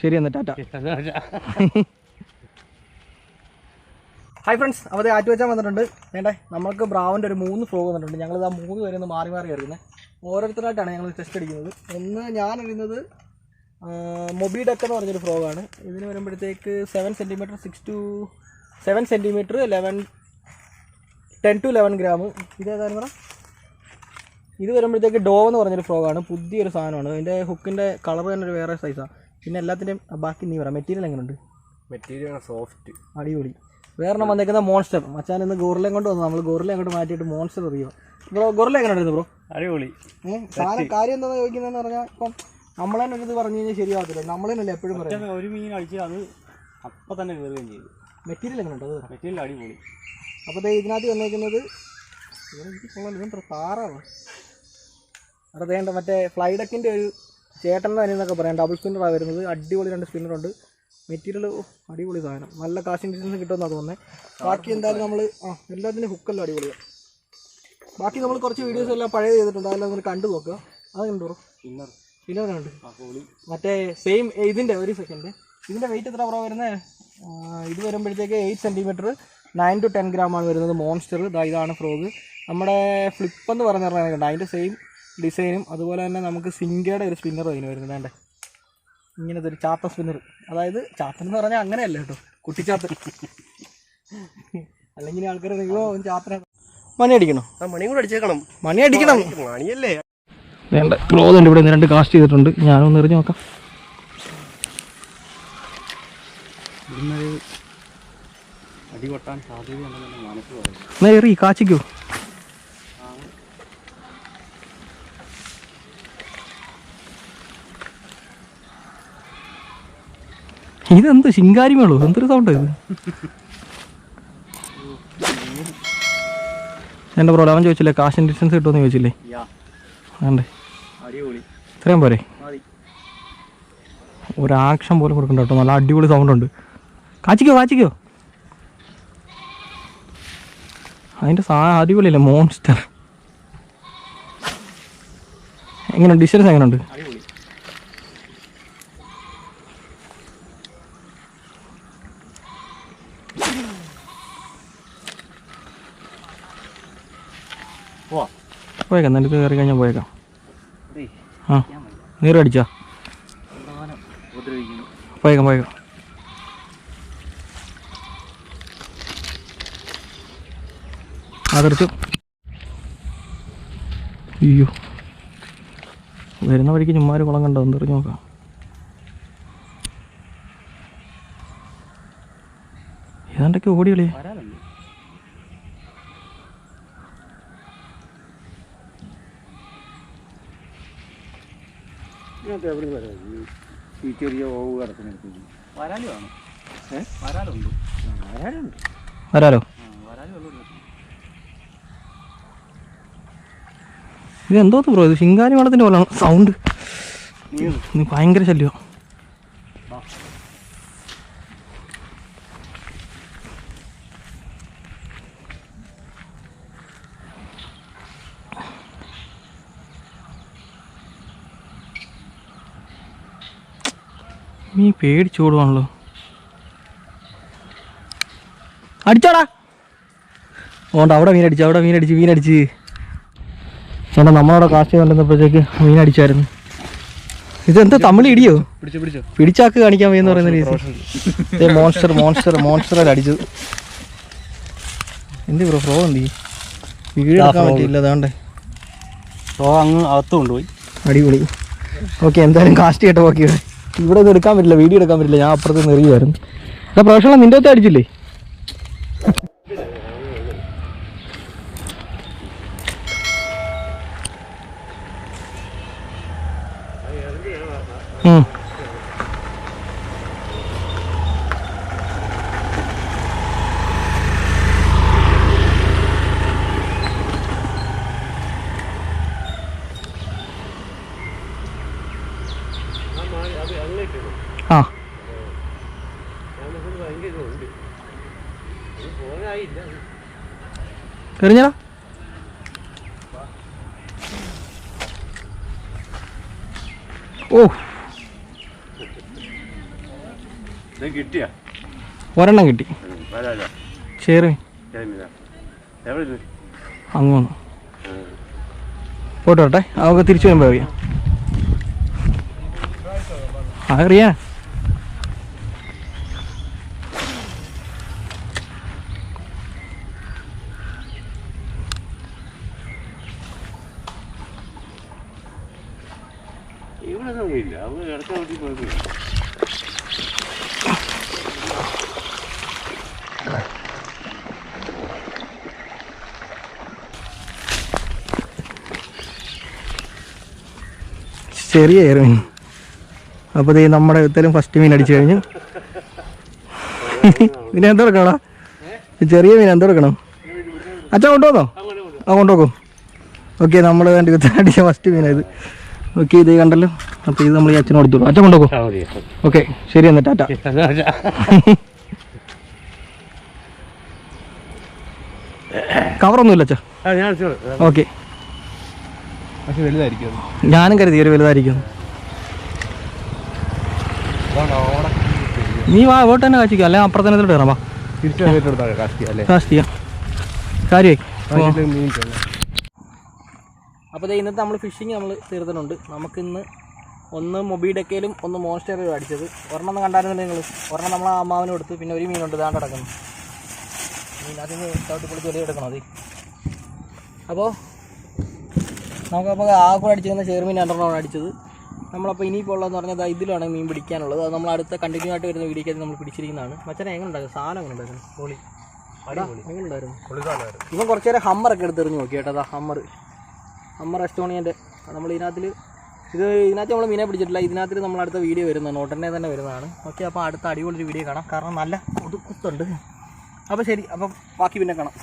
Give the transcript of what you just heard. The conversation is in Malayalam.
ശരി എന്നാ ടാറ്റ ഹായ് ഫ്രണ്ട്സ് അപ്പോൾ ആറ്റ് വെച്ചാൽ വന്നിട്ടുണ്ട്. വേണ്ടേ നമുക്ക് ബ്രാവിന്റെ ഒരു മൂന്ന് ഫ്രോഗ് വന്നിട്ടുണ്ട്. ഞങ്ങൾ ആ മൂന്ന് പേര് മാറി മാറി എറിയുന്നത് ഓരോരുത്തരായിട്ടാണ് ഞങ്ങൾ ടെസ്റ്റ് അടിക്കുന്നത്. ഒന്ന് ഞാൻ എറിയുന്നത് മൊബി ഡക്ക് എന്ന് പറഞ്ഞൊരു ഫ്രോഗാണ് ഇതിന് വരുമ്പോഴത്തേക്ക് seven centimetre six to seven centimetre eleven ten to eleven gram ഇതേതായിരുന്നു ഇത് വരുമ്പോഴത്തേക്ക് ഡോ എന്ന് പറഞ്ഞൊരു ഫ്രോഗാണ് പുതിയൊരു സാധനമാണ്. അതിന്റെ ഹുക്കിന്റെ കളർ തന്നെ ഒരു വേറെ സൈസാണ് പിന്നെ എല്ലാത്തിന്റെയും ബാക്കി നീ പറ മെറ്റീരിയൽ എങ്ങനെയുണ്ട് മെറ്റീരിയൽ സോഫ്റ്റ് അടിപൊളി. വേറെ വന്നേക്കുന്ന മോൺസ്റ്റർ മച്ചാൻ ഇന്ന് ഗോറിലയും കൊണ്ട് വന്നു നമ്മൾ ഗോറിലെ അങ്ങോട്ട് മാറ്റിയിട്ട് മോൺസ്റ്റർ അറിയുക. ബ്രോ ഗോറില എങ്ങനെ ഉണ്ടായിരുന്നു ബ്രോ? അടിപൊളി. ഏഹ് സാധനം കാര്യം എന്താ ചോദിക്കുന്നതെന്ന് പറഞ്ഞാൽ ഇപ്പം നമ്മൾ തന്നെ ഒരു ഇത് പറഞ്ഞു കഴിഞ്ഞാൽ ശരിയാവത്തില്ല. നമ്മൾ തന്നെയല്ലേ എപ്പോഴും പറയാം ഒരു മീൻ അടിച്ച് അത് അപ്പം തന്നെ കയറുകയും ചെയ്തു. മെറ്റീരിയൽ എങ്ങനെ ഉണ്ട് അത് മെറ്റീരിയൽ അടിപൊളി. അപ്പോൾ ദേ ഇതിനകത്ത് വന്നേക്കുന്നത് എനിക്ക് കൊള്ളാം. ഇതെന്താ താറാണ് അവിടെ മറ്റേ ഫ്ലൈഡക്കിന്റെ ഒരു ചേട്ടൻ തന്നെ എന്നൊക്കെ പറയാം. ഡബിൾ സ്പിന്നറാണ് വരുന്നത്. അടിപൊളി രണ്ട് സ്പിന്നറുണ്ട് മെറ്റീരിയൽ അടിപൊളി സാധനം. നല്ല കാശിങ് ഡിസ്റ്റൻസ് കിട്ടുമെന്നാണ് തോന്നുന്നത് ബാക്കി എന്തായാലും നമ്മൾ ആ എല്ലാത്തിന്റെയും ഹുക്കെല്ലാം അടിപൊളിയാണ് ബാക്കി നമ്മൾ കുറച്ച് വീഡിയോസ് എല്ലാം പഴയ ചെയ്തിട്ടുണ്ട്. അതെല്ലാം നിങ്ങൾ കണ്ടു നോക്കുക അത് കണ്ടു പിന്നർ പിന്നെ ഉണ്ട് ആ കോളി മറ്റേ സെയിം ഇതിന്റെ ഒരു സെക്കൻഡ് ഇതിന്റെ വെയിറ്റ് എത്ര പ്രോ വരുന്നത് ഇത് വരുമ്പോഴത്തേക്ക് eight centimetre nine to ten gram ആണ് വരുന്നത് മോൺസ്റ്റർ ഇതാ ഇതാണ് ഫ്രോഗ് നമ്മുടെ ഫ്ലിപ്പ് എന്ന് പറഞ്ഞ പറഞ്ഞിട്ടുണ്ട് അതിന്റെ സെയിം ഡിസൈനും അതുപോലെ തന്നെ നമുക്ക് സിങ്കയുടെ ഒരു സ്പിന്നർ അതിന് വരുന്നത് വേണ്ടേ ഇങ്ങനത്തെ ഒരു ചാത്ത സ്പിന്നർ അതായത് ചാത്തൻ എന്ന് പറഞ്ഞാൽ അങ്ങനെയല്ല കേട്ടോ കുട്ടിച്ചാത്ത അല്ലെങ്കിൽ ആൾക്കാർ നിങ്ങളോ ചാത്തന. മണി അടിക്കണോ? ആ മണിയും കൂടെ അടിച്ചേക്കണം. മണി അടിക്കണം. മണിയല്ലേ? വേണ്ട ക്ലോസ് ഉണ്ട് ഇവിടെ രണ്ട് കാസ്റ്റ് ചെയ്തിട്ടുണ്ട്. ഞാനൊന്ന് എറിഞ്ഞു നോക്കാം. അടി കൊട്ടാൻ സാധ്യതയുണ്ടെന്ന് മനസ്സിലായി എറി കാച്ചിക്കോ. ഇതെന്ത് ശിങ്കാരി മേളോ എന്തൊരു സൗണ്ട് ഇത്? എന്റെ ബ്രോ അവൻ ചോദിച്ചില്ലേ കാശിൻ ഡിസ്റ്റൻസ് കിട്ടുമെന്ന് ചോദിച്ചില്ലേ? വേണ്ടേ ഇത്രയും പോരെ. ഒരു ആക്ഷൻ പോലും കൊടുക്കണ്ട കേട്ടോ. നല്ല അടിപൊളി സൗണ്ട് ഉണ്ട്. കാച്ചിക്കോ കാച്ചിക്കോ. അതിന്റെ സാ അടിപൊളിയല്ലേ മോൺസ്റ്റർ എങ്ങനെ ഡിസ്റ്റൻസ് എങ്ങനെയുണ്ട് പോയേക്കാം നിനക്ക് കയറി കഴിഞ്ഞാൽ പോയേക്കാം. ആ നീറ് അടിച്ചോ പോയേക്കാം പോയേക്കാം. അതെടുത്ത് അയ്യോ. വരുന്ന വഴിക്ക് ചുമ്മാ ഒരു കുളം കണ്ടോ? എന്തെറിഞ്ഞു നോക്കാം. ഏതാണ്ടൊക്കെ ഓടി കളിയാ ഇതിനകത്ത് എവിടെ വരാം. ഈ ചെറിയ ഓവ് കിടക്കുന്നിടത്ത് വരാലുമാണ് ഏ? വരാലുണ്ട്. വരാലുണ്ട്. വരാലോ? ഇത് എന്തോ ബ്രോ? ഇത് ശിങ്കാരി വെള്ളത്തിന്റെ പോലെയാണ്. സൗണ്ട്. ഭയങ്കര ശല്യം. നീ പേടിച്ചോടുവാണല്ലോ അടിച്ചോടാ. ഓണ്ട അവിടെ മീനടിച്ചു അവിടെ മീനടിച്ച് മീനടിച്ച്. ചേട്ടാ നമ്മളവിടെ കാസ്റ്റ് ചെയ്തുകൊണ്ടിരുന്നപ്പോഴത്തേക്ക് മീനടിച്ചായിരുന്നു. ഇതെന്ത് തമിഴ് ഇടിയോ? പിടിച്ചോ പിടിച്ചോ. പിടിച്ചാക്ക് കാണിക്കാൻ വയ്യെന്ന് പറയുന്ന രീതി. മോൺസ്റ്റർ മോൺസ്റ്റർ മോൺസ്റ്റർ അടിച്ചത് എന്ത് ബ്രോ ഫ്രോ എന്ത്? വീടാക്കാൻ പറ്റിയില്ല അതാണ്ടേ. ഫ്രോ അങ്ങ് അകത്ത് കൊണ്ടുപോയി. അടിപൊളി. ഓക്കെ എന്തായാലും കാസ്റ്റ് കേട്ട് ഓക്കെ ഇവിടെ ഒന്നും എടുക്കാൻ പറ്റില്ല വീഡിയോ എടുക്കാൻ പറ്റില്ല ഞാൻ അപ്പുറത്ത് നിറയുമായിരുന്നു എന്നാ പ്രൊഫഷണൽ നിന്റെ ഒത്ത അടിച്ചില്ലേ ഉം. എറിഞ്ഞടാ. ഓ കിട്ടിയ? ഒരെണ്ണം കിട്ടി. ചേറ്? അങ്ങോന്ന് ആ. പോട്ടെ വരട്ടെ. അവർക്ക് തിരിച്ചു വരുമ്പോൾ അറിയാം അറിയാ ഇല്ല അവർ ഇടയ്ക്ക് വീട്ടിൽ പോയത് ചെറിയ ഏറുമീൻ അപ്പോൾ ഈ നമ്മുടെ ഇത്തരം ഫസ്റ്റ് മീൻ അടിച്ചു കഴിഞ്ഞു. ഇതിനെ എന്തെടുക്കണോ ചെറിയ മീൻ എന്തെടുക്കണം അച്ഛൻ കൊണ്ടുവന്നോ? ആ കൊണ്ടുപോകും ഓക്കെ നമ്മൾ വിത്തൽ അടിച്ച ഫസ്റ്റ് മീനായത് ഓക്കെ ഇത് കണ്ടല്ലോ. അപ്പോൾ ഇത് നമ്മൾ ഈ അച്ഛനെ കൊടുത്തോളൂ അച്ഛൻ കൊണ്ടുപോകും ഓക്കെ ശരി എന്നാ ടാറ്റ. കവറൊന്നുമില്ല അച്ഛാ. ഓക്കെ ഞാനും കരുതി ഒരു വലുതായിരിക്കും. നീ വാ വോട്ട് തന്നെ കാച്ചിക്കോ. അല്ലെ അപ്പുറത്തന്നെ കയറാം വാ. ചെയ്യാം കാര്യമായി അപ്പോൾ ഇന്നത്തെ നമ്മൾ ഫിഷിങ് നമ്മൾ തീർത്തിട്ടുണ്ട്. നമുക്കിന്ന് ഒന്ന് മൊബീഡക്കയിലും ഒന്ന് മോൺസ്റ്ററും അടിച്ചത്. ഒരെണ്ണം ഒന്ന് കണ്ടായിരുന്നില്ല നിങ്ങൾ ഒരെണ്ണം നമ്മൾ അമ്മാവിന് കൊടുത്തു. പിന്നെ ഒരു മീനുണ്ട് ഇതാണ്ട് കിടക്കുന്നു. മീൻ അതിന് ചവിട്ടി പൊളിച്ച് വലിയ എടുക്കണം അത്. അപ്പോൾ നമുക്കപ്പോൾ ആ കൂടെ അടിച്ചിരുന്ന ചെറുമീൻ രണ്ടെണ്ണമാണ് അടിച്ചത്. നമ്മളപ്പോൾ ഇനിയിപ്പോൾ ഉള്ളതെന്ന് പറഞ്ഞാൽ ഇതിലാണ് മീൻ പിടിക്കാനുള്ളത്. അത് നമ്മൾ അടുത്ത കണ്ടിന്യൂ ആയിട്ട് വരുന്ന വീഡിയോക്കകത്ത് നമ്മൾ പിടിച്ചിരിക്കുന്നതാണ്. മച്ചനെ എങ്ങനെ ഉണ്ടായിരുന്നു? സാധനം എങ്ങനെ ഉണ്ടായിരുന്നു? പൊളി. എങ്ങനെ ഉണ്ടായിരുന്നു? ഇവൻ കുറച്ച് നേരം ഹമ്മറൊക്കെ എടുത്തെറിഞ്ഞ് നോക്കി കേട്ടോ അതാ ഹമ്മർ ഹമ്മർ എസ്റ്റോണിയന്റെ നമ്മൾ ഇതിനകത്തിൽ ഇത് ഇതിനകത്ത് നമ്മൾ മീനെ പിടിച്ചിട്ടില്ല. ഇതിനകത്ത് നമ്മൾ അടുത്ത വീഡിയോ വരുന്നതാണ് ഉടനെ തന്നെ വരുന്നതാണ്. ഓക്കെ അപ്പോൾ അടുത്ത അടിപൊളി വീഡിയോ കാണാം. കാരണം നല്ല കൊതുക്കുത്തുണ്ട്. അപ്പോൾ ശരി അപ്പം ബാക്കി പിന്നെ കാണാം.